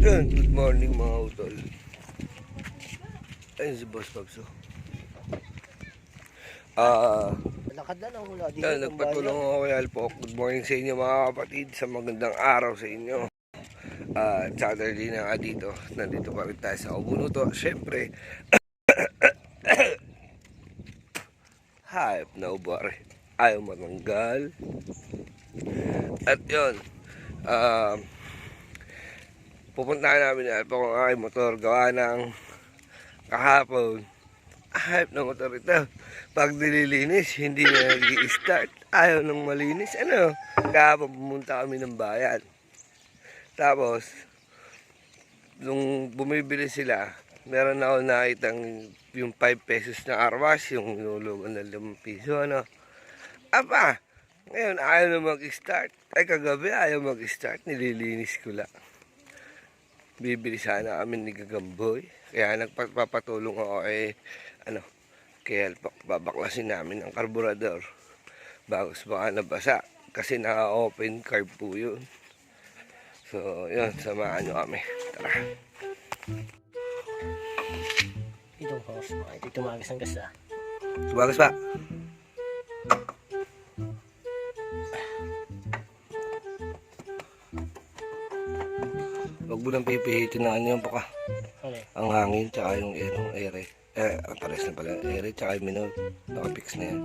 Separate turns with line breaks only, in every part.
Yan, good morning mga utol. Ayun si Boss Pabso. Ah,
Lakad na lang mula dito.
yan,
sa
nagpatulong ako kay Alpok. Good morning sa inyo mga kapatid. Sa magandang araw sa inyo. Ah, Saturday na nga dito. Nandito pa rin tayo sa Ubunuto. Siyempre, hype na ubare. Ayaw matanggal. At yun, um, pupuntahan namin ni Alpok ang aking motor. Gawa ng kahapon. Hype na motor ito. Pag nililinis, hindi na nag-i-start. Ayaw nang malinis. Ano? Kahapon pumunta kami ng bayan. Tapos, nung bumibili sila, meron ako nakitang yung 5 pesos na arwas, yung nulugan ng 5 piso, ano. Apa, ngayon ayaw na mag-start. Ay kagabi ayaw mag-start, nililinis ko lang. Bibili sana kami ni Gagamboy. Kaya nagpapatulong ako eh, ano, kaya babaklasin namin ang karburador. Bagos baka nabasa. Kasi naka-open carb po yun. So, yun, samahan nyo kami. Tara.
Itong house. Ito tumagas ang gasa.
Bagus pak. Huwag mo nang pipihitin na ano yung baka.
Ano eh?
Ang hangin, tsaka yung ano, ere. Eh, ang pares na pala. Ere, tsaka yung minol. Nakapix na yan.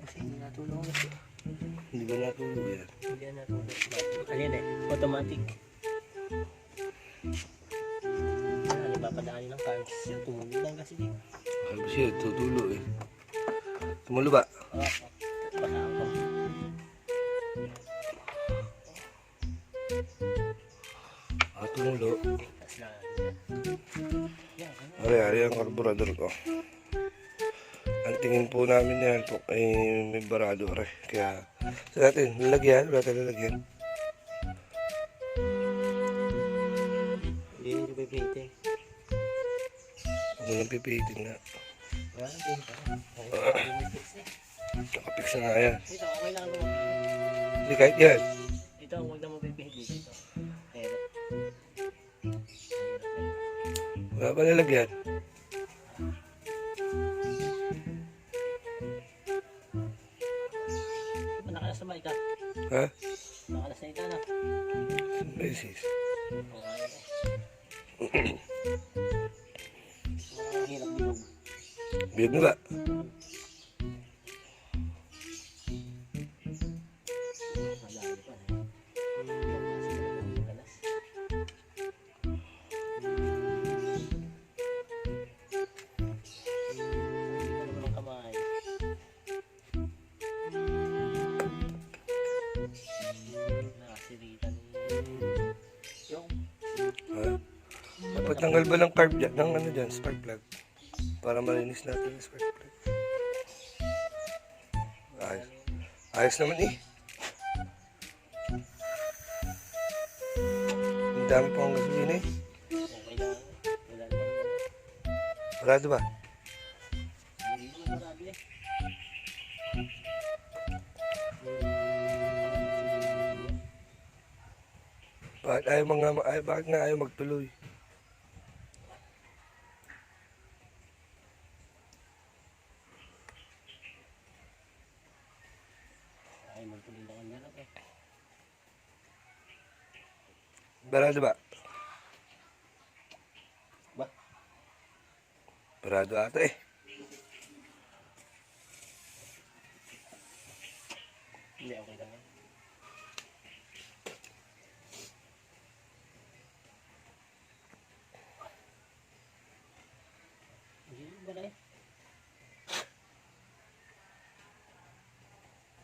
Kasi hindi natulong na siya.
Hindi ba natulog yan?
Hindi na natulong. Ano yan eh? Automatic. Ano ba padaanin ng carbs? Yung tumulo lang kasi.
Sabi siya, tutulo eh. Tumulo ba? May barado ari. Kaya sa natin, lalagyan, wala tayong lalagyan.
Hindi nyo pipitin.
Huwag mo nang pipihitin na. Nakapix na nga yan.
Dito, okay lang magpipihit.
Hindi kahit yan.
Dito, huwag na mapipihit dito. Pero,
Wala pa lalagyan. Ha?
Nakalas na ika na.
Beses.
Hirap bilog.
Biyog na dyan? Spark plug. Para malinis natin yung spark plug. Ayos. Ayos naman eh. Ang dami pang gasolina eh. Marado ba? Bakit ayaw, mga, ay, bakit nga ayaw magtuloy?
Ay, magtuloy na kanya lang eh.
Barado ba?
Ba?
Barado ata eh.
Hindi, okay lang?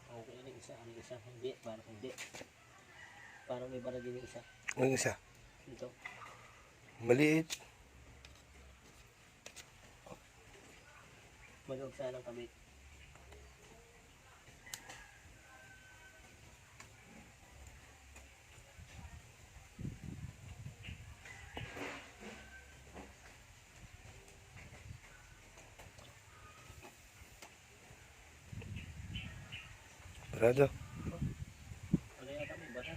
Okay na yung isa, ang isa. Hindi, parang hindi. Parang may bara din isa.
Ang isa.
Dito.
Maliit.
Maluwag sana ang kabit.
Barado.
Wala yata may bara.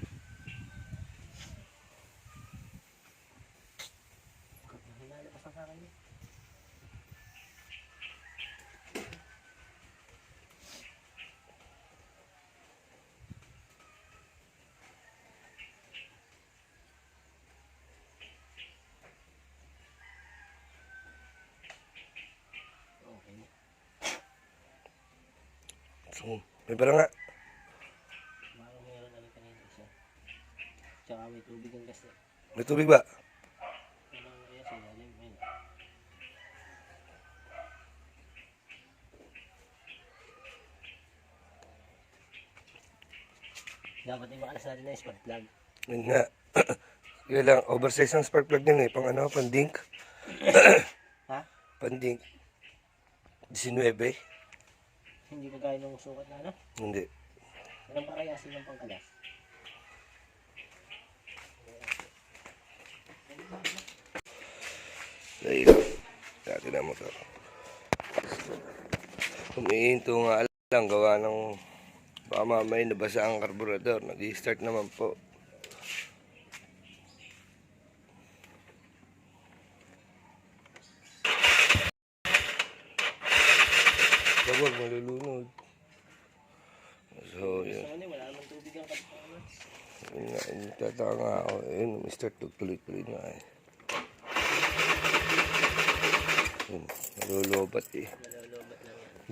May nga.
Rin kanina isa. Tsaka may tubig ang gas eh.
May tubig ba?
Dapat yung makalas natin na spark plug.
Yun nga. Yun lang, oversize ang spark plug din eh. Pang ano, pang dink.
Ha?
Pang dink. 19.
Hindi ka gaya nung sukat na ano?
Hindi.
Anong pakayasin ng pangkalas?
Dahil, dati na mo to. Humihinto nga lang, gawa ng baka mamaya nabasa ang karburador. Nag-start naman po. Huwag malulunod. So, yun.
Gusto ko na wala namang tubig ang kapatid.
Yun nga, ako. Ayun, start tuloy-tuloy na eh. Yun, nalulubat eh.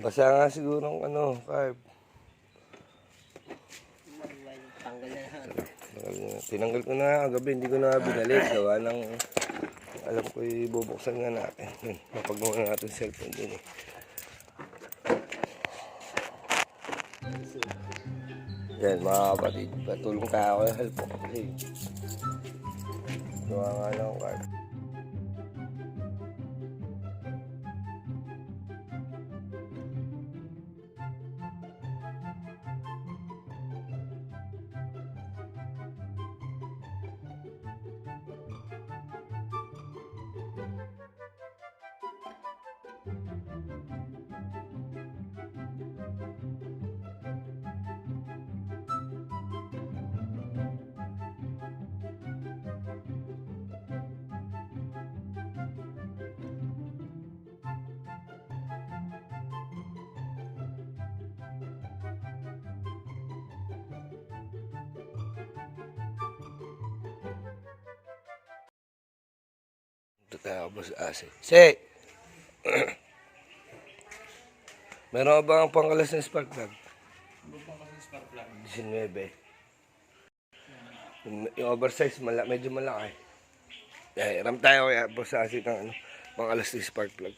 Basa nga siguro ng ano, carb.
Tanggal na.
Tinanggal ko na kagabi, hindi ko na binalik. Gawa ng, alam ko ibubuksan nga natin. Yun, mapagawa na natin cellphone din eh. Yan mga kapatid, patulong tôi ako cao help ko kasi gawa nga vậy. Boss ase. Se! Meron ka ba ang pangkalas ng spark plug?
Spark plug.
19. Yung, yung oversize, mala, medyo malaki. Eh, ram tayo kaya boss ase ng ano, pangkalas ng spark plug.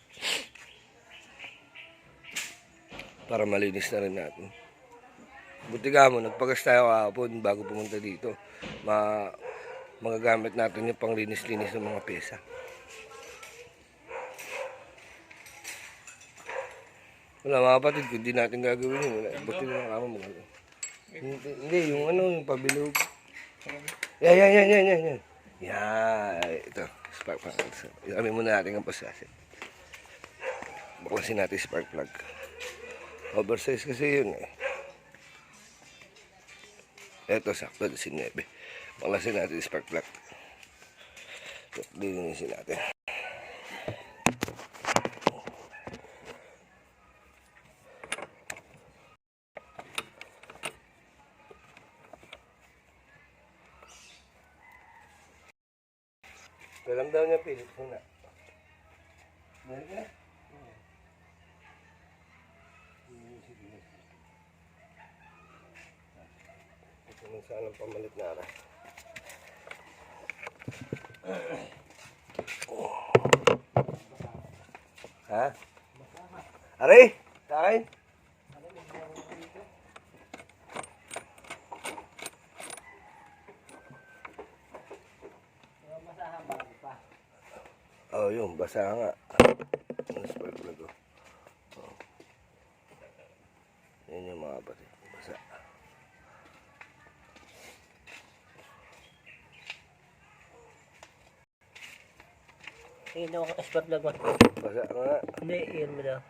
Para malinis na rin natin. Buti ka mo, nagpagas tayo kahapon bago pumunta dito. Ma magagamit natin yung panglinis-linis ng mga pyesa. Wala mga kapatid, kung di natin gagawin yun, wala. Buti na lang kamo mag hindi, yung ano, yung pabilog. Yan, yan, yan, yan, yan, yan. Ito, spark plug. So, Ilamin muna natin ang pasasin. Buklasin natin spark plug. Oversize kasi yun eh. Ito, sakto, 19. Baklasin natin spark plug. So, Lilinisin natin. Alam daw niya, pilit muna. Balik na. Ito na sana ang pamalit na ara. Ha? Aray! Kain!
Pero masahan bago pa.
Oh, yun, basa nga. Ang spark plug ko. Oh. Yan yung mga kapatid. Basa.
Tingin daw ako spark plug mo.
Basa nga.
Hindi, yun mo daw.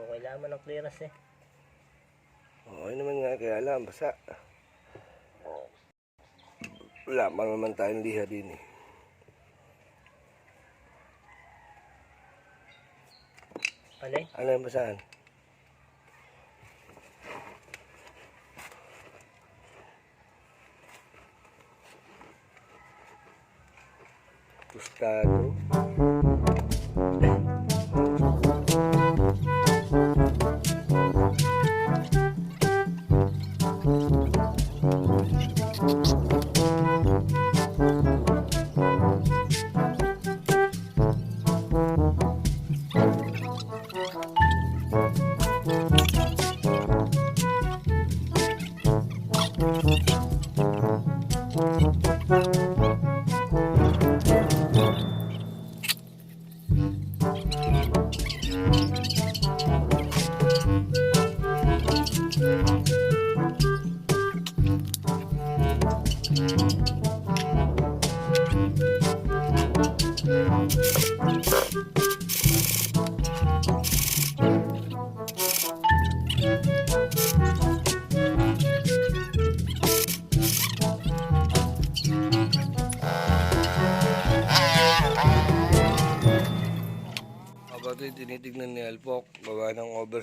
O, kailangan ng clearance eh.
Okay naman nga, kaya alam, basa. Wala pa naman tayong liha din eh.
Alay?
Ano yung basahan? Tostado. Habang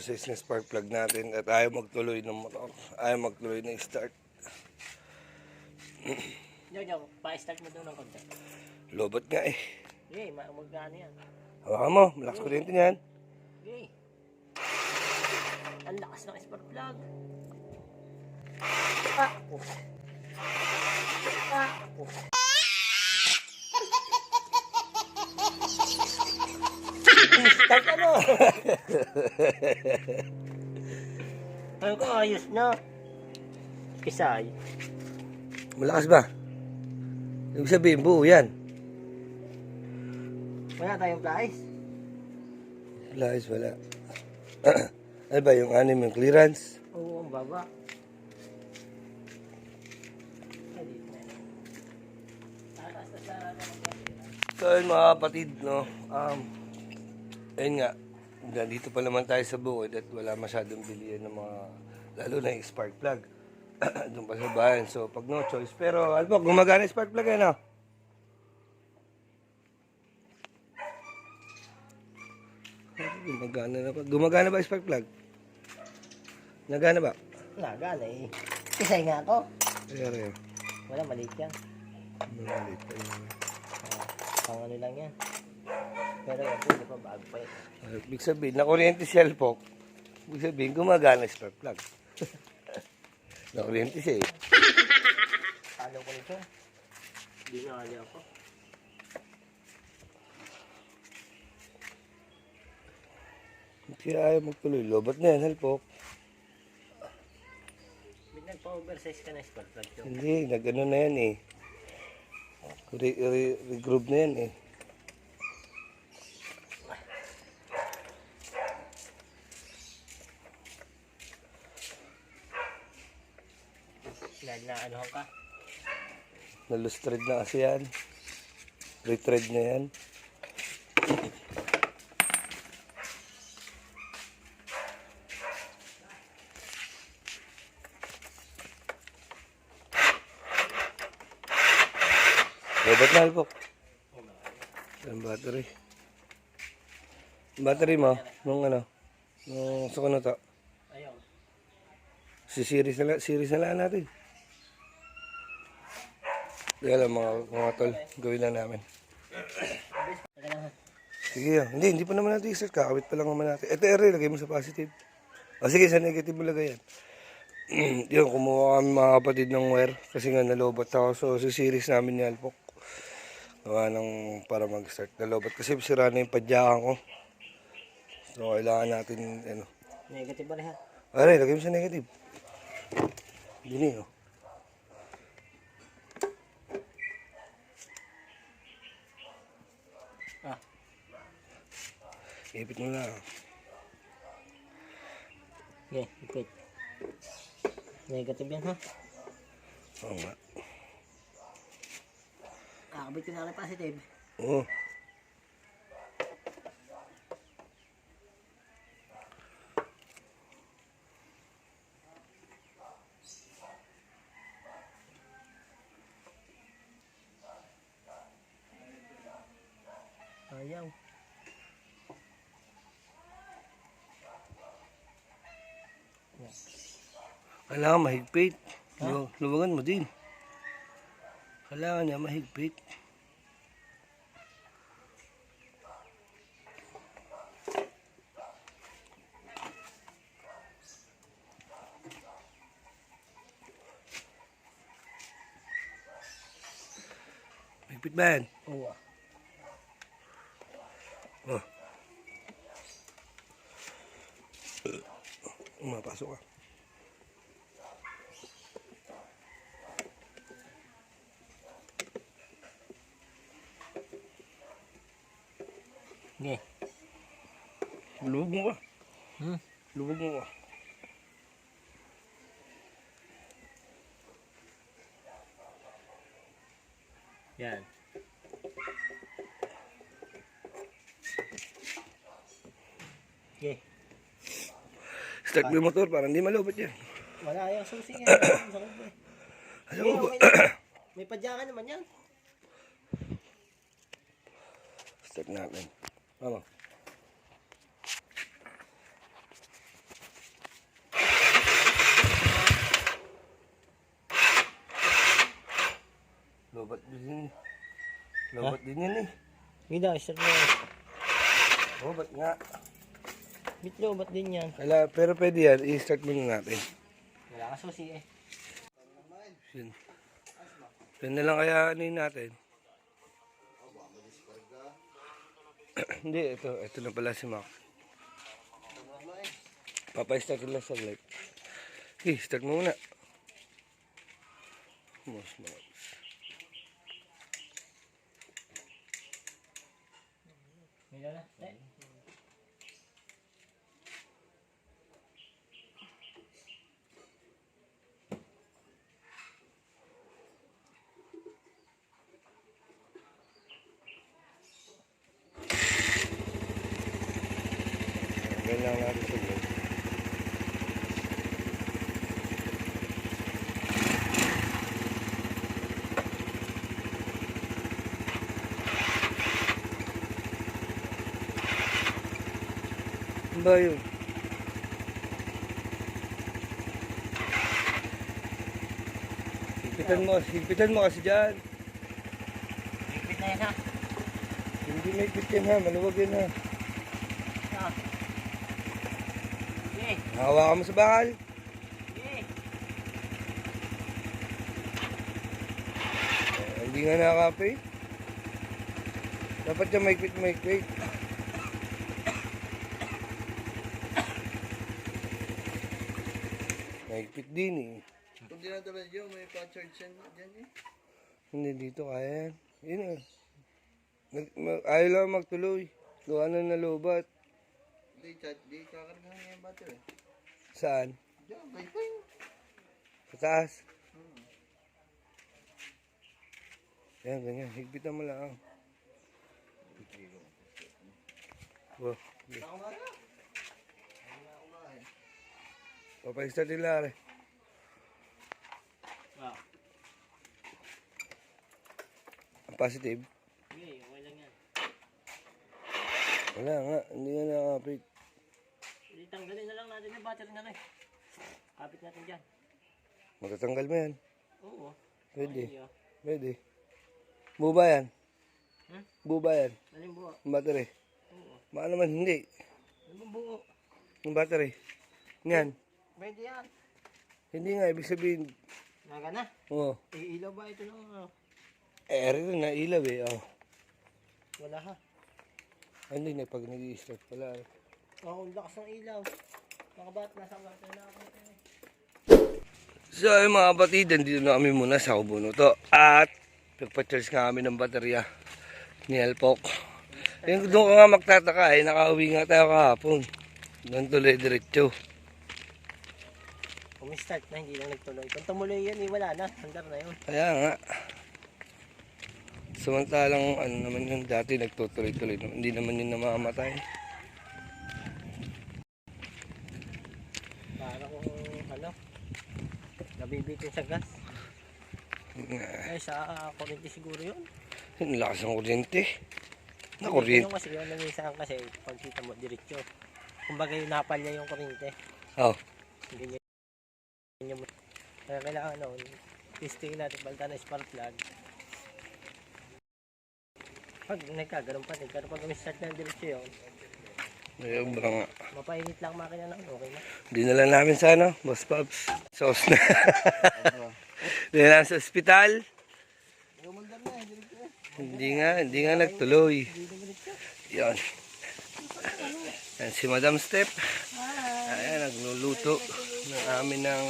ng oversize na spark plug natin at ayaw magtuloy ng motor. Ayaw magtuloy ng start.
Jojo, pa-start mo doon ng konti.
Lobot nga eh.
Okay, ma magkano yan?
Hawakan mo, malakas kuryente niyan.
Okay. Ang lakas ng spark plug. Ah! Oh. Ah! Oh. Start ano? Ano ko ayos na. Kisay.
Malakas ba? Ibig sabihin, buo yan.
Wala tayong flies.
Malakas, wala. ano ba, yung anim yung clearance?
Oo, ang baba. Na na
So yun mga kapatid, no, um, ayun nga, nandito pa naman tayo sa bukid at wala masyadong bilihan ng mga, lalo na yung spark plug. Doon pa sa bayan, so pag no choice. Pero ano po, gumagana yung spark plug eh, no? Gumagana na ba? Gumagana ba yung spark plug? Nagana ba?
Nagana eh. Kisay nga ako.
Pero
Wala, maliit yan.
mamalit pa yun.
Ah, pang ano lang yan. Pero po, hindi pa bago pa eh.
Uh, Ibig sabihin, nakuryente si Alpok. Ibig sabihin, gumagana spark plug. nakuryente siya eh.
Talo ko nito. Hindi na kaya ako.
Kaya ayaw magtuloy. Lobot na yan, Alpok.
Nagpa-oversize ka na spark plug yun.
Hindi, nag-ano na yan eh. Re, re, regroup na yan eh.
Dahil na ano ka.
Nalustred na kasi yan. Retread na yan. Lobot na, Alpok. Ang battery. Battery mo, nung ano, nung sa kuno to.
Ayaw.
Si series na, series na lang natin. Kaya lang mga, mga tol, gawin lang namin. Sige yan. Hindi, hindi pa naman natin i-start. Kakawit pa lang naman natin. Ito, ere, lagay mo sa positive. O sige, sa negative mo lagay yan. yun, kumuha kami mga kapatid ng wire. Kasi nga nalobot ako. So, sa series namin ni Alpok. Gawa ng para mag-start. Nalobot. Kasi sira na yung padyakan ko. So, kailangan natin, ano.
Negative ba na ha?
Are, lagay mo sa negative. Dini, oh. Ipit mo lang.
Okay, ipit. Negative yan ha.
Oo nga.
Kakabit ko na lang positive.
Oo. Kailangan mahigpit. Huh? Luwagan mo din. Kailangan niya mahigpit. Mahigpit ba yan?
Oo.
Start mo yung motor para hindi malubot yan.
Wala yung susi yan. Eh.
Ano
Sige,
ba?
May padyakan naman yan.
Start natin. Ano? Lobat din. Lobat din yan eh.
Hindi na, start mo.
Lobat nga.
Bitlo, ba't din yan?
Kala, pero pwede yan. I-start muna natin.
Wala ka susi eh.
Yun. Yun na lang kaya ano natin. Hindi, ito. Ito na pala si Mac. Papa-start ko lang sa light. Okay, start mo muna. Mas mas.
May na. Eh.
Lang natin sa. Ano ba yun? Higpitan mo, higpitan mo kasi dyan.
Higpit na yan ha.
Hindi may higpit yan ha, maluwag yan ha.
Ah. Sige.
Hawakan mo sa bakal. Eh, hindi nga nakakape. Dapat higpit. May higpit din eh.
Kung dinadala dyan, may pa-charge yan dyan eh.
Hindi dito kaya yan. Yun eh. Nag, mag, ayaw lang magtuloy. Gawa na nalubat.
Di, charge, di kakargahan niya yung battery.
Saan?
Diyan, wifi.
Sa taas. Yan, ganyan. Higpitan mo lang. Oh,
nga na.
papay-start nila rin.
Wow.
Positive.
Sige, okay lang yan.
Wala nga, hindi nga nakakapit.
Hindi, tanggalin na lang natin yung battery na rin. Kapit natin dyan.
Matatanggal mo yan.
Oo.
Pwede,
Ay, oh.
pwede. Buba yan.
Hmm?
Buba yan.
Ano yung buo?
Yung battery.
Oo.
Baka naman hindi.
Ano yung buo?
Yung battery. Yan.
Pwede yan.
Hindi nga, ibig sabihin,
Naga na.
oh,
Iilaw ba ito ng ano?
eh, rin na ilaw eh. Oh.
Wala ha.
Hindi na pag nag-i-start pala. eh.
Oo, ang lakas ng ilaw. Mga bat, nasa battery na ako.
So, ay mga kapatid, dito na kami muna sa Ubunuto. At, nagpa-charge nga kami ng baterya ni Alpok. Yung doon ka nga magtataka, eh, nakauwi nga tayo kahapon. Doon tuloy diretso.
Kung-start na, hindi lang nagtuloy. Kung tumuloy yan, eh, wala na. Handar na yun.
Kaya nga. Samantalang, ano naman yun, dati nagtutuloy-tuloy. Hindi naman yun namamatay.
Para kung ano, nabibitin sa gas. Ay, sa kuryente siguro yun.
Yung lakas ng kuryente. Na kuryente.
Yung kasi yung nangisahan kasi, pag kita mo, diretso. Kumbaga yung napal niya yung kuryente.
Oh,
Hindi niya niya mo. Kaya kailangan ano, testing natin, balta na spark plug. Pag nagkaganon pa, nagkaroon pag start na diretso yun,
ayun ba nga.
mapainit lang makina na, okay na.
Dinala namin sa ano, Boss Pops. Sauce na. Dinala sa ospital. Hindi nga, hindi nga nagtuloy. Yan. Yan si Madam Step. Ayan, nagluluto ng amin ng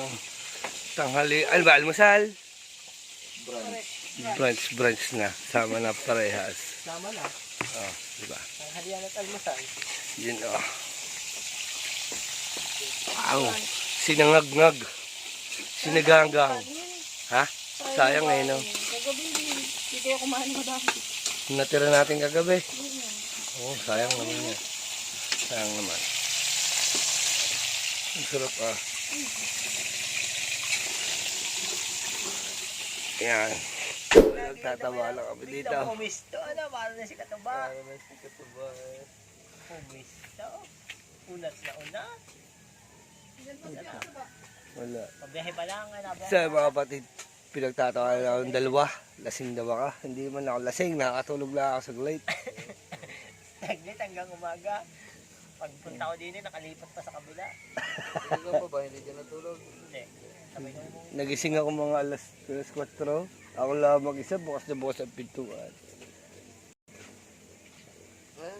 tanghali. Ano ba, almusal?
Brunch.
Brunch, brunch na. Sama na parehas.
Sama na.
Oh, di ba?
Ang halian at almasal.
Yun, oh. Wow. Sinangag-ngag. Sinaganggang. Ha? Sayang eh, no?
Kagabi, hindi ko kumain madami.
Natira natin kagabi. Oo, oh, sayang naman yan. Sayang naman. Ang sarap ah. Yan. Nagtatawa lang kami dito.
Pumisto. Ano? Parang na si Katuba.
Para na si Katubay.
Pumisto. Unas na unas.
Wala.
Pabiyahe pa lang.
Sa mga kapatid, pinagtatawa na akong dalawa. Lasing daw ako. Hindi man ako lasing. Nakatulog lang ako sa glate.
Taglit hanggang umaga. Pagpunta ko din, nakalipat pa sa kabila.
Ikaw pa ba? Hindi ka natulog?
Hindi.
Nagising ako mga alas, alas 4. Ako lang mag-isa. Bukas na bukas ang pintuan.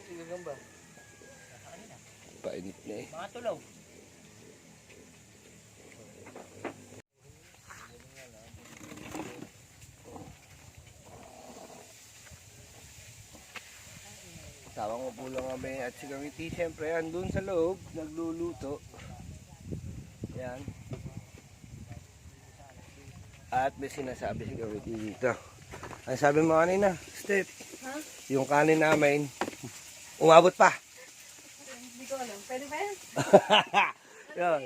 Sige gamba.
Kanina.
Painit na eh.
Mga tulog.
Tawang ko po lang kami at si Kamiti siyempre andun sa loob, nagluluto. Yan. At may sinasabi si Kamiti dito. Ang sabi mo kanina, Step,
Ha?
yung kanin namin, umabot pa.
Hindi ko alam. Pwede ba yan?
Yan.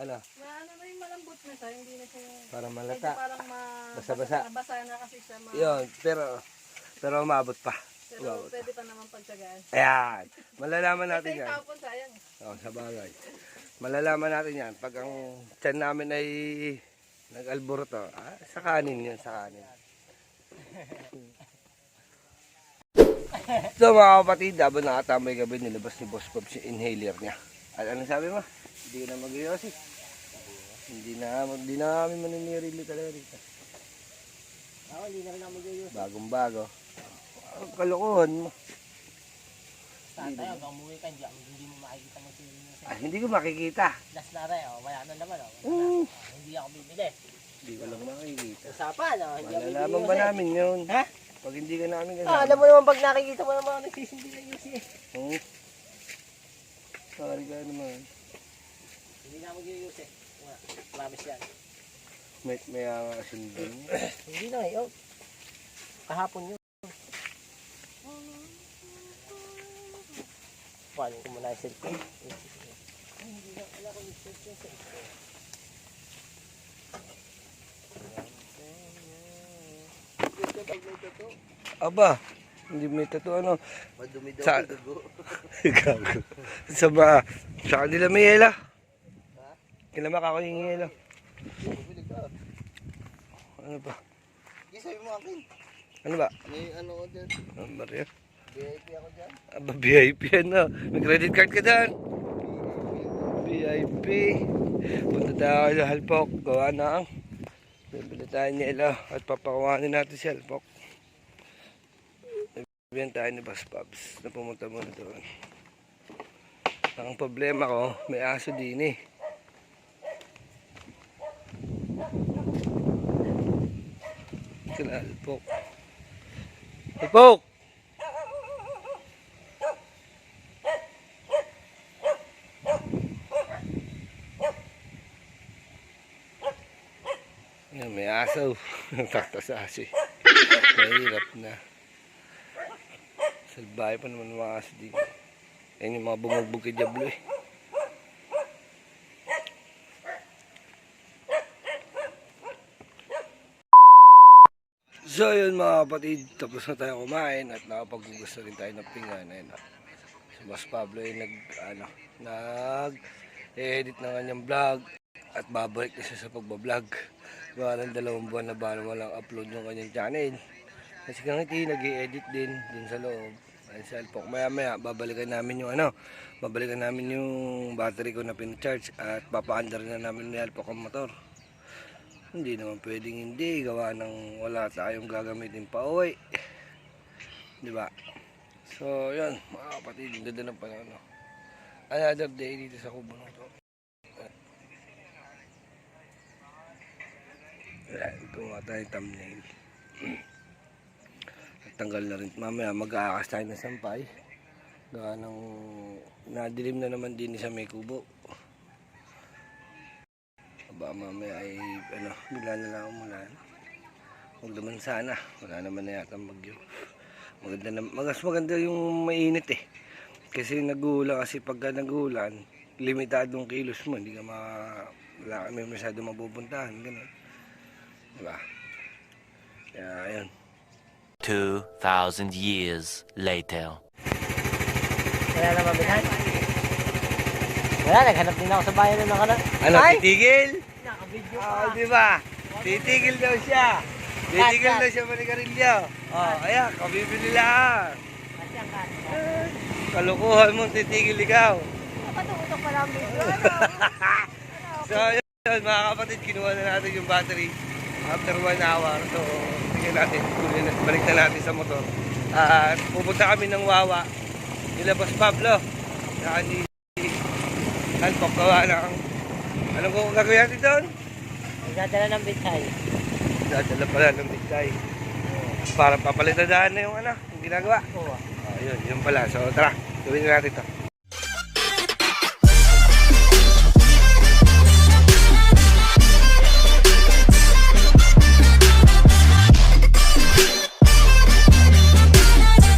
Ano,
Maano na yung malambot na siya. Hindi na siya yung...
para
Medyo
malata.
parang ma...
Basa-basa.
Basa na kasi siya. Ma...
Yun, pero, pero umabot pa.
Pero
Umabot.
pwede pa naman pagtsagaan.
Ayan. Malalaman
Kasi
natin
yung
yan.
tapon sayang.
Oh, sa bagay. Malalaman natin yan. Pag ang tiyan namin ay nag-alboroto, ah, sa kanin yun, sa kanin. so mga kapatid, habang nakatambay gabi, nilabas ni Boss Bob si inhaler niya. At ano sabi mo? Hindi na mag Hindi na, hindi na kami maninirili talaga dito.
Ako, hindi na rin ako mag-ayos.
Bagong bago. Ang kalokohan mo.
Tatay, hanggang umuwi ka, hindi, mo makikita mo si
Ah, hindi ko makikita.
Last na rin, oh. Wala na naman, oh. Wala
Mm.
na. Oh, Hindi ako bibili.
Hindi ko lang makikita.
Usapan, oh. Hindi ako bibili.
Malalaman ba
kasi.
namin yun?
Ha?
Pag hindi ka namin
Ah,
kasama.
alam mo naman pag nakikita mo naman nagsisindi ng UC.
Oo. Sorry ka naman.
Hindi na mag-UC. Wala. Promise yan.
May, may aangasin din.
Hindi na, eh. Oh. Kahapon yun. Paano ko muna yung cellphone? Hindi na, wala ko yung cellphone.
Aba, hindi may tattoo ano.
Madumi daw
Sa-
dugo.
Gago. sa ba? Sa kanila may yela.
Ha?
Kilamak ako yung yela. Ano ba?
Sige, sabi mo akin.
Ano ba?
May ano ko dyan.
Ano ba rin?
VIP ako dyan.
Aba, VIP na. May credit card ka dyan. VIP. Punta tayo sa Halpok. Gawa na ang. Bibili tayo ni Ella at papakuhanin natin si Halpok. Bibigyan tayo ni Boss Pabs na pumunta muna doon. Ang problema ko, may aso din eh. Sila Halpok. Halpok! Yan, may aso. Takta sa aso eh. Mahirap na. Salbahe pa naman mga aso dito. Yan yung mga bumugbog kay Diablo eh. So yun mga kapatid, tapos na tayo kumain at nakapaghugas na rin tayo ng pinggan. Ayun, ah. si Boss Pablo ay nag, ano, nag edit ng kanyang vlog at babalik na siya sa pagbablog. Gawa ng dalawang buwan na ba walang upload yung kanyang channel. Kasi kangiti nag edit din din sa loob. Ay cellphone. Maya maya babalikan namin yung ano, babalikan namin yung battery ko na pin-charge at papaandar na namin ni Alpo ang motor. Hindi naman pwedeng hindi gawa ng wala tayong gagamitin pa uwi. Di ba? So, yun, mga kapatid, ganda ng panahon. No? Another day dito sa kubo na to. Ayan, gumawa tayo thumbnail. At tanggal na rin. Mamaya mag-aakas tayo ng sampay. Gawa ng nadilim na naman din sa may kubo. Aba, mamaya ay, ano, bigla na lang umulan. Huwag naman sana. Wala naman na yata bagyo. Maganda na, magas maganda yung mainit eh. Kasi nagulan, kasi pagka nagulan, limitadong kilos mo, hindi ka ma... Wala kami masyado mapupuntahan, ganun. Diba? Kaya, ayun.
2,000 years later.
Wala na mabihan. Wala, naghanap din ako sa bayan ng nakaraan.
Ano,
Ay!
titigil?
Nakabidyo
Oo,
pa.
di ba? Titigil daw siya. Titigil daw siya manigarilyo. Oh, ayan, kabibili lang.
Ka.
Kalukuhan mo, titigil ikaw.
Patutok pa lang video.
So, yun, mga kapatid, kinuha na natin yung battery after one hour. So, tingnan natin, balik na natin sa motor. At pupunta kami ng Wawa. Nilabas Pablo. Saka ni Hanpok gawa ng... Anong kung gagawin natin doon?
Nagdadala ng bitay.
Dadala pala ng bitay. Para papalitadaan na yung ano, yung ginagawa. Ah, yun, pala. So, tara, gawin na natin to.